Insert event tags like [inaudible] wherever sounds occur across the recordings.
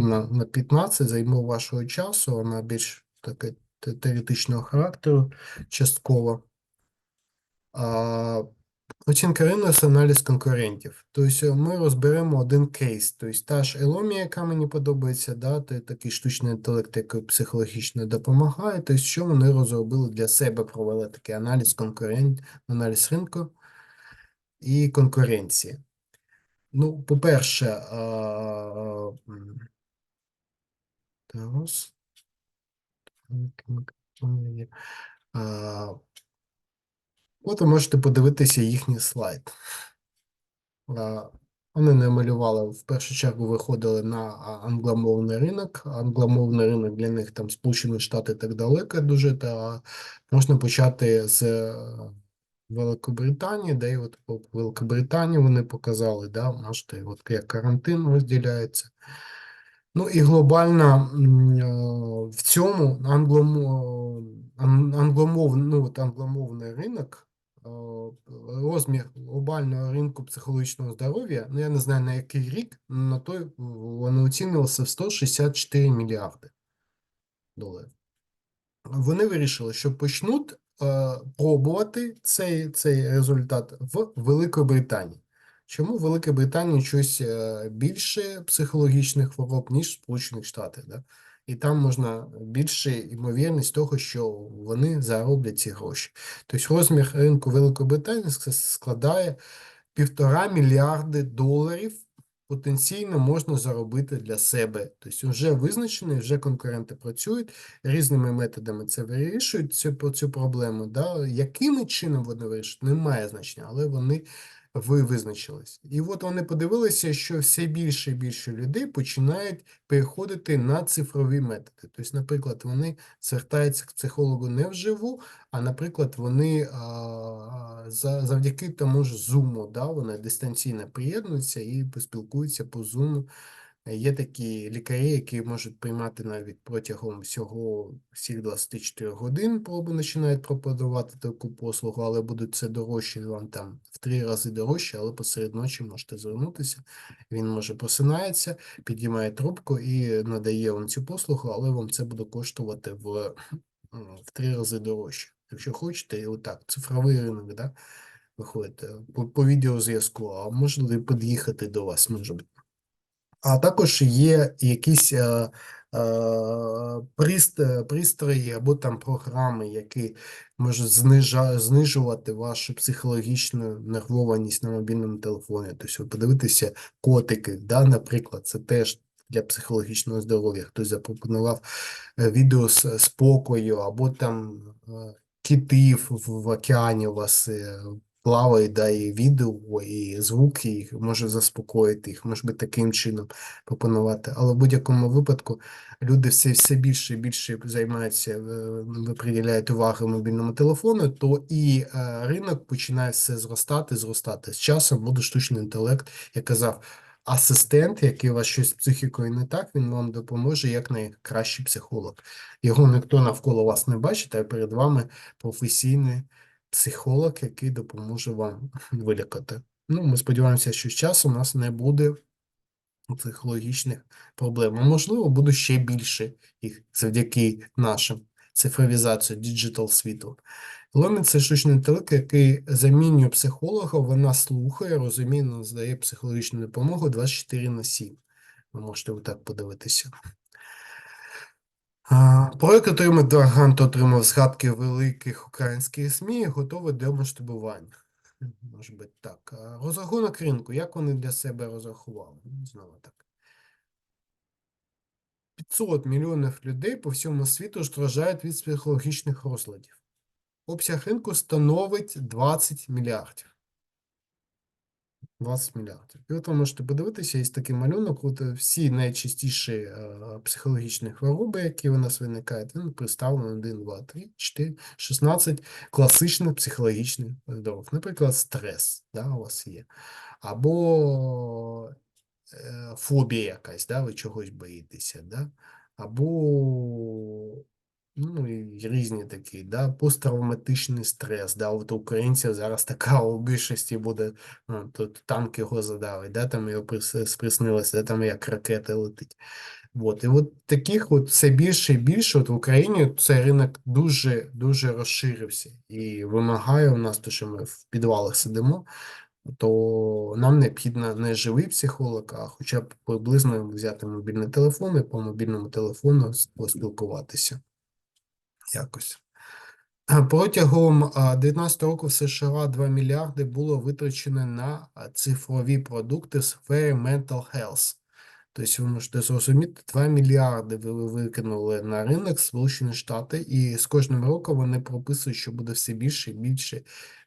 на, на 15 займу вашого часу, вона більш таке теоретичного характеру, частково. А, оцінка ринку це аналіз конкурентів. Тобто ми розберемо один кейс. Тобто та ж Еломія, яка мені подобається, да, то такий штучний інтелект, який психологічно допомагає. Тобто, що вони розробили для себе, провели такий аналіз конкурент, аналіз ринку і конкуренції. Ну, по-перше, А, От ви можете подивитися їхній слайд. Вони намалювали, в першу чергу виходили на англомовний ринок. Англомовний ринок для них там Сполучені Штати так далеко дуже, та можна почати з е, Великобританії, де і от по Великобританії вони показали, да, можете, от як карантин розділяється. Ну і глобально е, в цьому англомовний, ну, от англомовний ринок, е, розмір глобального ринку психологічного здоров'я, ну я не знаю на який рік, на той вони оцінювалися в 164 мільярди доларів. Вони вирішили, що почнуть е, пробувати цей, цей результат в Великій Британії. Чому в Великій Британії щось е, більше психологічних хвороб, ніж в Сполучених Штатах, да? І там можна більше ймовірність того, що вони зароблять ці гроші. Тобто розмір ринку Великої Британії складає півтора мільярди доларів потенційно можна заробити для себе. Тобто вже визначений, вже конкуренти працюють різними методами це вирішують цю, цю проблему. Да? Якими чином вони вирішують, немає значення, але вони ви визначились. І от вони подивилися, що все більше і більше людей починають переходити на цифрові методи. Тобто, наприклад, вони звертаються к психологу не вживу, а, наприклад, вони а, за, завдяки тому ж Zoom, да, вони дистанційно приєднуються і поспілкуються по Zoom. Є такі лікарі, які можуть приймати навіть протягом всього всіх 24 годин, проби починають пропонувати таку послугу, але будуть це дорожче вам там в три рази дорожче, але посеред ночі можете звернутися. Він може просинається, підіймає трубку і надає вам цю послугу, але вам це буде коштувати в, в три рази дорожче. Якщо хочете, і отак, цифровий ринок, да, виходите по, по відеозв'язку, а можна під'їхати до вас, може бути. А також є якісь е, е, прист- пристрої або там програми, які можуть знижа, знижувати вашу психологічну нервованість на мобільному телефоні. Тобто, ви подивитися котики, да, наприклад, це теж для психологічного здоров'я. Хтось запропонував е, відео з спокою, або там е, китів в, в океані у вас е, плавають, да, і відео, і звуки їх може заспокоїти їх, може би таким чином пропонувати. Але в будь-якому випадку люди все, все більше і більше займаються, е, приділяють увагу мобільному телефону, то і е, ринок починає все зростати, зростати. З часом буде штучний інтелект, як казав. Асистент, який у вас щось психікою не так, він вам допоможе як найкращий психолог. Його ніхто навколо вас не бачить, а перед вами професійний психолог, який допоможе вам [laughs] вилікати. Ну, ми сподіваємося, що з часом у нас не буде психологічних проблем. А можливо, буде ще більше їх завдяки нашим цифровізації, діджитал світу. Ломін це штучний інтелект, який замінює психолога, вона слухає, розуміє, надає психологічну допомогу 24 на 7. Ви можете отак подивитися. Проект отримав грант отримав згадки великих українських СМІ і готовий до масштабування. Може бути так. Розрахунок ринку, як вони для себе розрахували? Знову так. 500 мільйонів людей по всьому світу страждають від психологічних розладів. Обсяг ринку становить 20 мільярдів. 20 мільярдів. І от ви можете подивитися, є такий малюнок, от е, всі найчастіші е, психологічні хвороби, які у нас виникають, він представлений 1, 2, 3, 4, 16 класичних психологічних здоров. Наприклад, стрес, да, у вас є. Або е, фобія якась, да, ви чогось боїтеся, да? або ну, і різні такі, да, посттравматичний стрес, да, от українців зараз така у більшості буде, ну, тут танк його задали, да, там його прис- приснилося, да, там як ракета летить. От, і от таких от все більше і більше. От в Україні цей ринок дуже дуже розширився і вимагає у нас, то що ми в підвалах сидимо, то нам необхідно не живий психолог, а хоча б приблизно взяти мобільний телефон і по мобільному телефону поспілкуватися якось. Протягом 2019 року в США 2 мільярди було витрачено на цифрові продукти в сфері mental health. Тобто ви можете зрозуміти, 2 мільярди ви викинули на ринок Сполучені Штати, і з кожним роком вони прописують, що буде все більше і більше.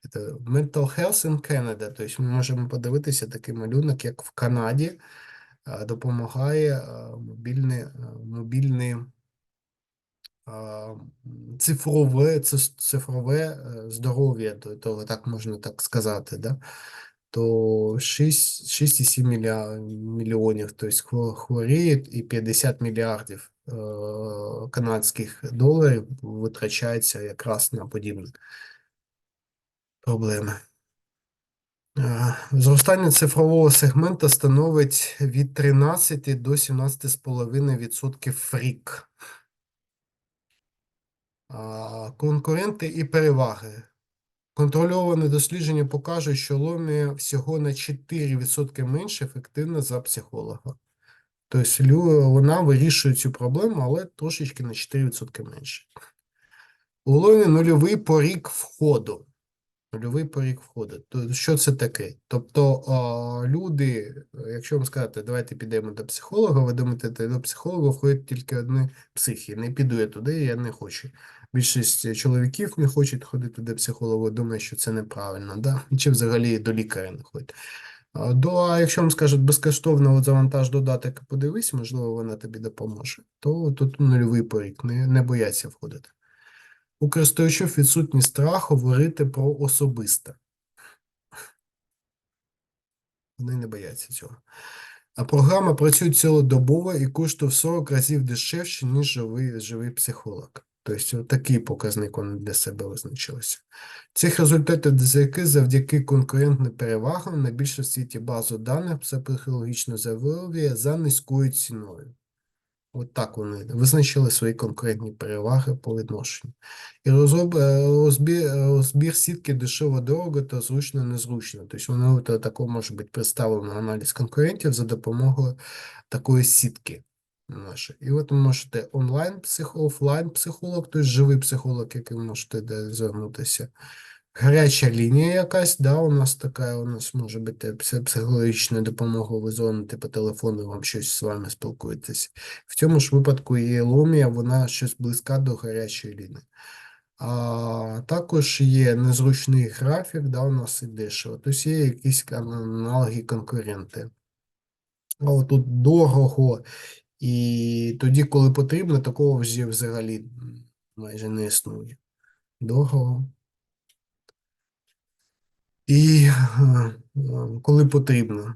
Це Mental Health in Canada. Тобто ми можемо подивитися такий малюнок, як в Канаді допомагає мобільний, мобільний цифрове, цифрове е, здоров'я, то, так можна так сказати, да? то 6,7 мілья- мільйонів тобто, хво- хворіють і 50 мільярдів е, канадських доларів витрачається якраз на подібні проблеми. Е, Зростання цифрового сегменту становить від 13 до 17,5% в рік. Конкуренти і переваги. Контрольоване дослідження покаже, що Ломія всього на 4% менше ефективна за психолога. Тобто вона вирішує цю проблему, але трошечки на 4% менше. У Ломі нульовий порік входу. Нульовий порік входу. То що це таке? Тобто люди, якщо вам сказати, давайте підемо до психолога, ви думаєте, до психолога входять тільки одні психи. Не піду я туди, я не хочу. Більшість чоловіків не хочуть ходити до психолога, думають, що це неправильно, да? [laughs] чи взагалі до лікаря не ходять. До, а якщо вам скажуть безкоштовно от завантаж додаток подивись, можливо, вона тобі допоможе, то тут нульовий порік, не, не бояться входити. У користувачів відсутній страх говорити про особисте. Вони не бояться цього. А програма працює цілодобово і коштує в 40 разів дешевше, ніж живий, живий психолог. Тобто, такий показник вони для себе визначилися. Цих результатів дзвінки завдяки конкурентним перевагам на більше в світі базу даних психологічного здоров'я за низькою ціною. От так вони визначили свої конкурентні переваги по відношенню. І е, розбір, розбір сітки дешево дорого та зручно незручно. Тобто воно от тако може бути представлено аналіз конкурентів за допомогою такої сітки. Нашої. І от ви можете онлайн психолог, офлайн психолог, тобто живий психолог, який ви можете де звернутися. Гаряча лінія якась, да, у нас така, у нас може бути пси- психологічна допомога, ви дзвоните по телефону, вам щось з вами спілкуєтесь. В цьому ж випадку і Ломія, вона щось близька до гарячої лінії. А також є незручний графік, да, у нас і дешево. Тобто є якісь аналоги конкуренти. А от тут дорого, і тоді, коли потрібно, такого вже взагалі майже не існує. Дорого. І коли потрібно.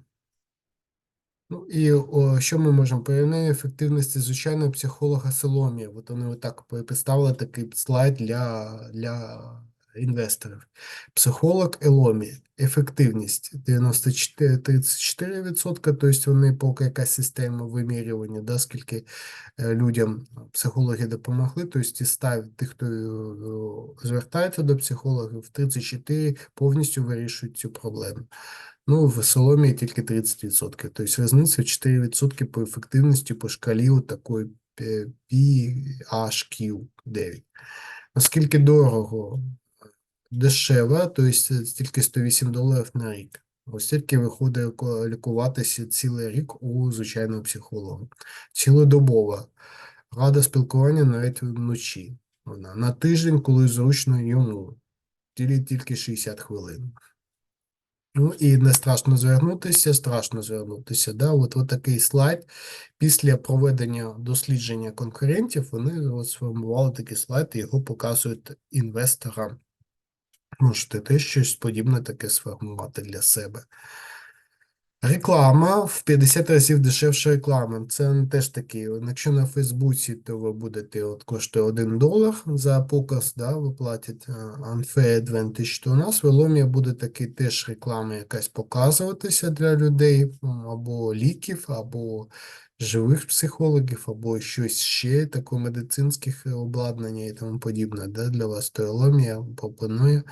Ну і о, що ми можемо? Порівняння ефективності звичайного психолога Соломія. От вони отак представили такий слайд для, для інвесторів. Психолог Еломі. Ефективність 94, 34%, тобто вони поки якась система вимірювання, да, скільки е, людям психологи допомогли, тобто ті став, тих, хто е, звертається до психологів, 34 повністю вирішують цю проблему. Ну, в Соломії тільки 30%. Тобто різниця в 4% по ефективності по шкалі такої P- PHQ-9. Наскільки дорого? Дешево, тобто стільки 108 доларів на рік. Ось стільки виходить лікуватися цілий рік у звичайного психолога. Цілодобово. Рада спілкування навіть вночі. Вона на тиждень, коли зручно йому. Тільки, тільки 60 хвилин. Ну і не страшно звернутися, страшно звернутися. Да? От, от такий слайд. Після проведення дослідження конкурентів вони сформували такий слайд і його показують інвесторам. Можете теж щось подібне таке сформувати для себе. Реклама в 50 разів дешевша реклама. Це теж такий. Якщо на Фейсбуці, то ви будете от коштує 1 долар за показ, да, ви платите а, Unfair Advantage, то у нас в Еломі буде такий теж реклама якась показуватися для людей, або ліків, або живих психологів, або щось ще таке медицинських обладнання і тому подібне. Да, для вас то Еломія пропонує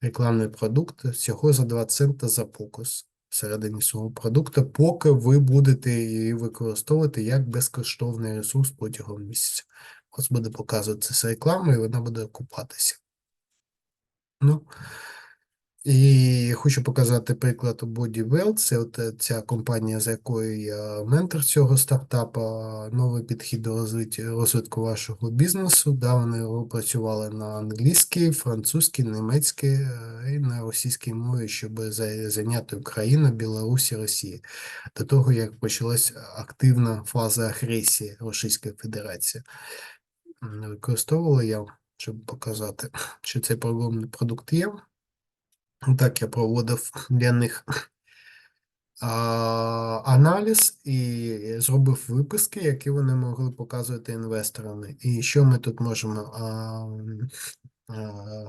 рекламний продукт всього за 2 цента за показ всередині свого продукту, поки ви будете її використовувати як безкоштовний ресурс протягом місяця. Ось буде показуватися реклама, і вона буде окупатися. Ну, і хочу показати приклад у BodyWell. Це от е, ця компанія, за якою я ментор цього стартапа, новий підхід до розвитку вашого бізнесу. Да, вони опрацювали на англійській, французькій, німецькій е, і на російській мові, щоб зайняти Україну, Білорусь і Росію. До того, як почалась активна фаза агресії Російської Федерації. Використовували я, щоб показати, що цей програмний продукт є. Так, я проводив для них [laughs] а, аналіз і зробив виписки, які вони могли показувати інвесторам. І що ми тут можемо? А, а,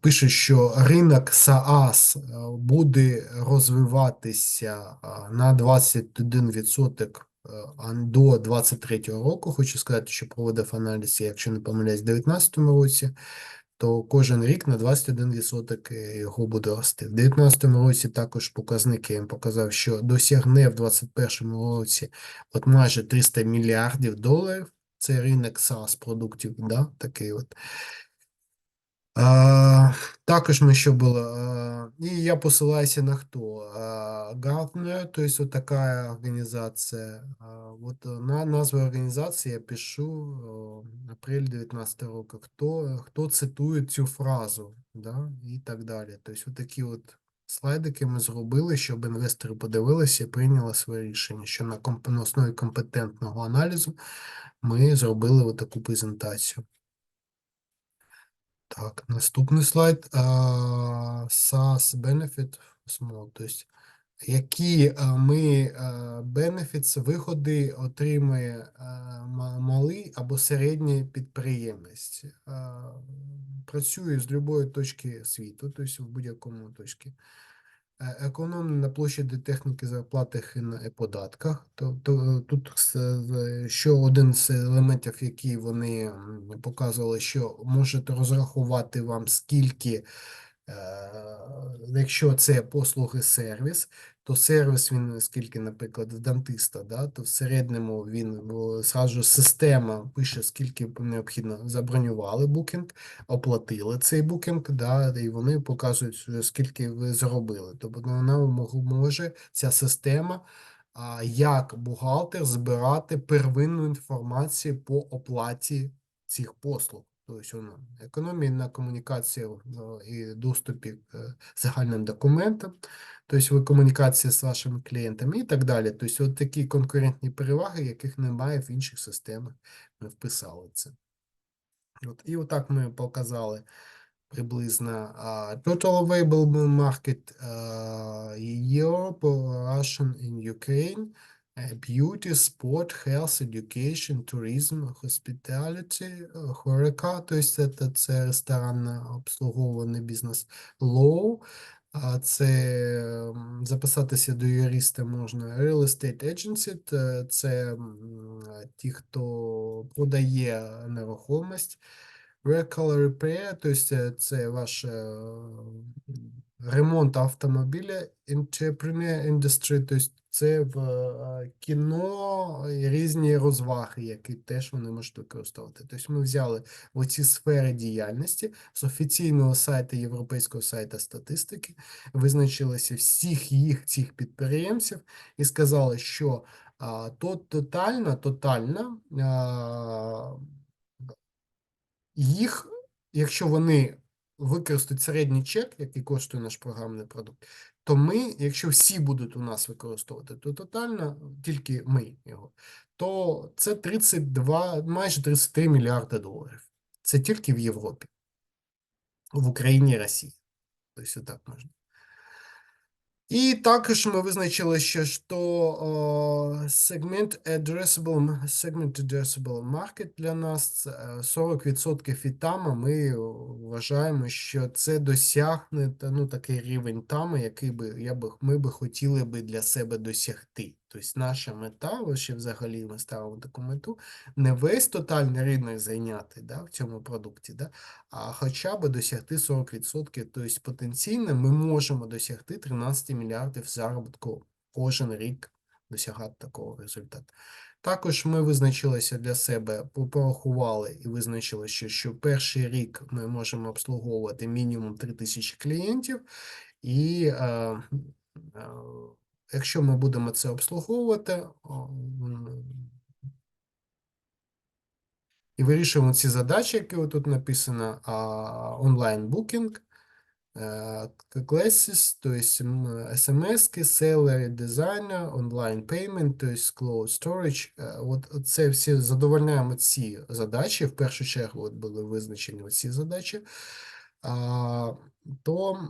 Пише, що ринок SaaS е, буде розвиватися на 21% е, до 23 року. Хочу сказати, що проводив аналіз, якщо не помиляюсь, в 2019 році то кожен рік на 21% його буде рости. В 2019 році також показники я їм показав, що досягне в 2021 році от майже 300 мільярдів доларів. Це ринок SaaS продуктів, да, такий от. А, також ми що було, а, і я посилаюся на хто? А, Gartner, то есть вот такая организация. А, вот на назву організації я пишу апрель 19 року. Хто, хто цитує цю фразу, да, і так далі. Тобто, от такі от слайдики ми зробили, щоб інвестори подивилися і прийняли своє рішення, що на, комп- на основі компетентного аналізу ми зробили таку презентацію. Так, наступний слайд. SaaS Benefit Small. Тобто, які ми а, benefits, виходи отримує малий або середній підприємець. Працює з будь-якої точки світу, тобто в будь-якому точці. Е, на площі техніки зарплати на податках. Тобто тут ще один з елементів, які вони показували, що можете розрахувати вам скільки, е, якщо це послуги сервіс, то сервіс він скільки, наприклад, дантиста, да, то в середньому він о, зразу система пише, скільки необхідно забронювали букінг, оплатили цей букінг, да, і вони показують, е, скільки ви заробили. Тобто вона може ця система, як бухгалтер збирати первинну інформацію по оплаті цих послуг. Тобто воно економія на комунікації і доступі к е, загальним документам, тобто ви комунікація з вашими клієнтами і так далі. Тобто от такі конкурентні переваги, яких немає в інших системах. Ми вписали це. От, і отак ми показали приблизно total available market Europe, Russian in Ukraine, beauty, sport, health, education, tourism, hospitality, е, HoReCa, то есть це, це ресторанно обслуговуваний бізнес, law, а це записатися до юриста можна. Real Estate Agency це ті, хто продає нерухомість. Vehicle Repair, то есть е, це ваш е, ремонт автомобіля, Entrepreneur Industry, то есть це в е, кіно різні розваги, які теж вони можуть використовувати. Тобто ми взяли оці сфери діяльності з офіційного сайту Європейського сайту статистики, визначилися всіх їх цих підприємців і сказали, що а, то тотально, тотально а, їх, якщо вони використають середній чек, який коштує наш програмний продукт, то ми, якщо всі будуть у нас використовувати, то тотально тільки ми його, то це 32, майже 33 мільярди доларів. Це тільки в Європі, в Україні і Росії. Тобто так можна. І також ми визначили ще, що сегмент addressable, segment addressable market для нас це е, 40% від тама. Ми вважаємо, що це досягне ну, такий рівень тами, який би, я би, ми би хотіли би для себе досягти. Тобто наша мета, ще взагалі ми ставимо таку мету, не весь тотальний ринок зайняти да, в цьому продукті, да, а хоча б досягти 40%. Тобто потенційно ми можемо досягти 13 мільярдів заробітку кожен рік досягати такого результату. Також ми визначилися для себе, порахували і визначили, що, що перший рік ми можемо обслуговувати мінімум 3 тисячі клієнтів, і е, е, якщо ми будемо це обслуговувати, і вирішуємо ці задачі, які тут написано, онлайн букінг, classes, то есть смс, селери, дизайнер, онлайн payment, то есть cloud storage. Е, От це всі задовольняємо ці задачі. В першу чергу от були визначені ці задачі. То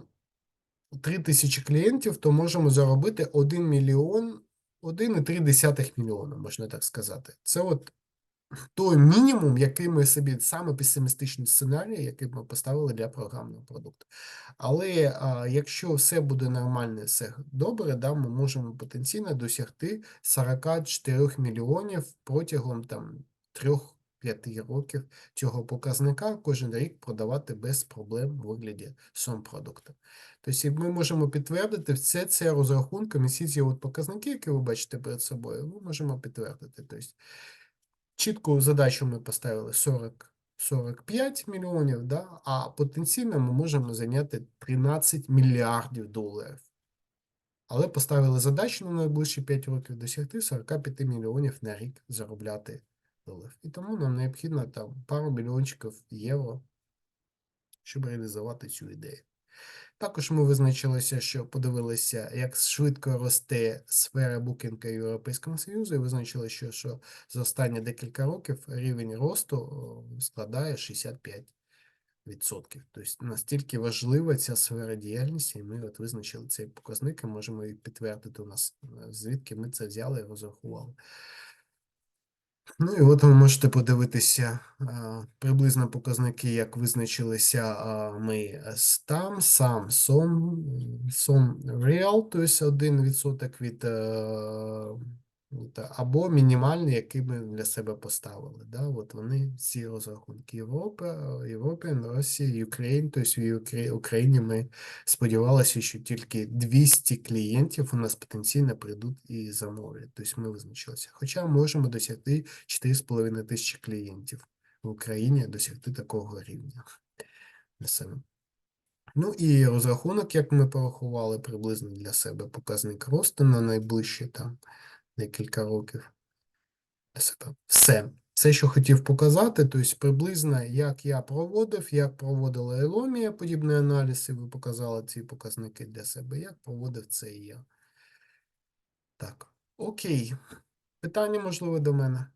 3 тисячі клієнтів, то можемо заробити 1 мільйон, 1,3 мільйона, можна так сказати. Це от той мінімум, який ми собі саме песимістичний сценарій, який ми поставили для програмного продукту. Але а, якщо все буде нормально, все добре, да, ми можемо потенційно досягти 44 мільйонів протягом там 3-5 років цього показника кожен рік продавати без проблем в вигляді сом продукту. Тобто ми можемо підтвердити все це розрахунками, всі ці от показники, які ви бачите перед собою, ми можемо підтвердити. Тобто, чітку задачу ми поставили 40 45 мільйонів, да, а потенційно ми можемо зайняти 13 мільярдів доларів. Але поставили задачу на найближчі 5 років досягти 45 мільйонів на рік заробляти доларів. І тому нам необхідно там пару мільйончиків євро, щоб реалізувати цю ідею. Також ми визначилися, що подивилися, як швидко росте сфера букінга Європейського Союзу, і визначили, що, що за останні декілька років рівень росту складає 65%. Тобто настільки важлива ця сфера діяльності, і ми от визначили цей показник і можемо і підтвердити у нас, е, звідки ми це взяли і розрахували. Ну і от ви можете подивитися а, приблизно показники, як визначилися ми з там, сам, сом, сом real, тобто 1% від, від або мінімальний, який ми для себе поставили. Да? От вони всі розрахунки Європи, Європи, Росії, Україні, тобто в Україні ми сподівалися, що тільки 200 клієнтів у нас потенційно прийдуть і замовлять. Тобто ми визначилися. Хоча можемо досягти 4,5 тисячі клієнтів в Україні досягти такого рівня. Ну і розрахунок, як ми порахували, приблизно для себе показник росту на найближчі там декілька років. Все. Все, що хотів показати, тобто приблизно, як я проводив, як проводила Еломія подібний аналіз, і ви показали ці показники для себе, як проводив це і я. Так, окей. Питання, можливо, до мене.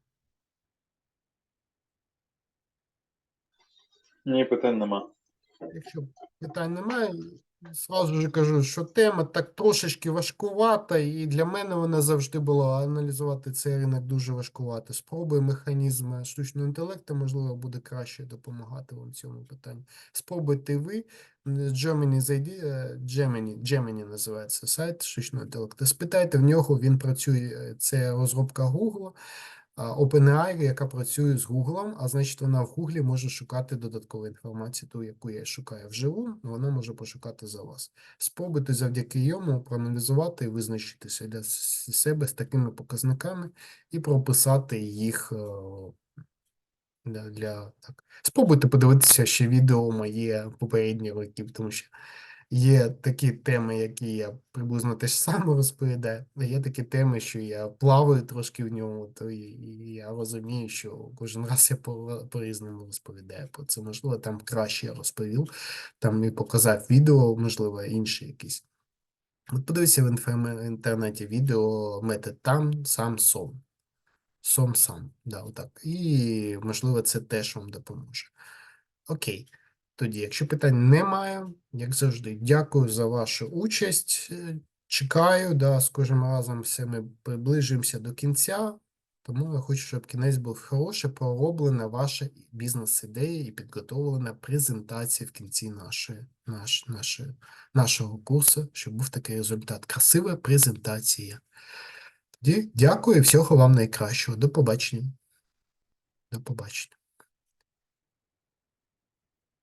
Ні, питань нема. Якщо питань немає, зразу ж кажу, що тема так трошечки важкувата, і для мене вона завжди була аналізувати цей ринок дуже важкувато. Спробуй механізм штучного інтелекту, можливо, буде краще допомагати вам в цьому питанні. Спробуйте ви. Gemini е, Gemini, Gemini називається сайт штучного інтелекту. Спитайте в нього, він працює, е, це розробка Google. OpenAI, яка працює з Google, а значить, вона в Google може шукати додаткову інформацію, ту, яку я шукаю вживу, вона може пошукати за вас. Спробуйте завдяки йому проаналізувати і визначитися для себе з такими показниками і прописати їх е, для, для так. Спробуйте подивитися ще відео моє попередні років, тому що є такі теми, які я приблизно те ж саме розповідаю, а є такі теми, що я плаваю трошки в ньому, то і, і я розумію, що кожен раз я по- по-різному розповідаю про це. Можливо, там краще я розповів, там і показав відео, можливо, інші якісь. От подивися в інтернеті відео метод там, сам, сом. Сом сам, да, отак. І, можливо, це теж вам допоможе. Окей. Тоді, якщо питань немає, як завжди, дякую за вашу участь. Е, чекаю, да, з кожним разом все ми приближуємося до кінця. Тому я хочу, щоб кінець був хороший, пророблена ваша бізнес-ідея і підготовлена презентація в кінці нашої, наш, нашої, нашого курсу, щоб був такий результат. Красива презентація. Тоді дякую і всього вам найкращого. До побачення. До побачення.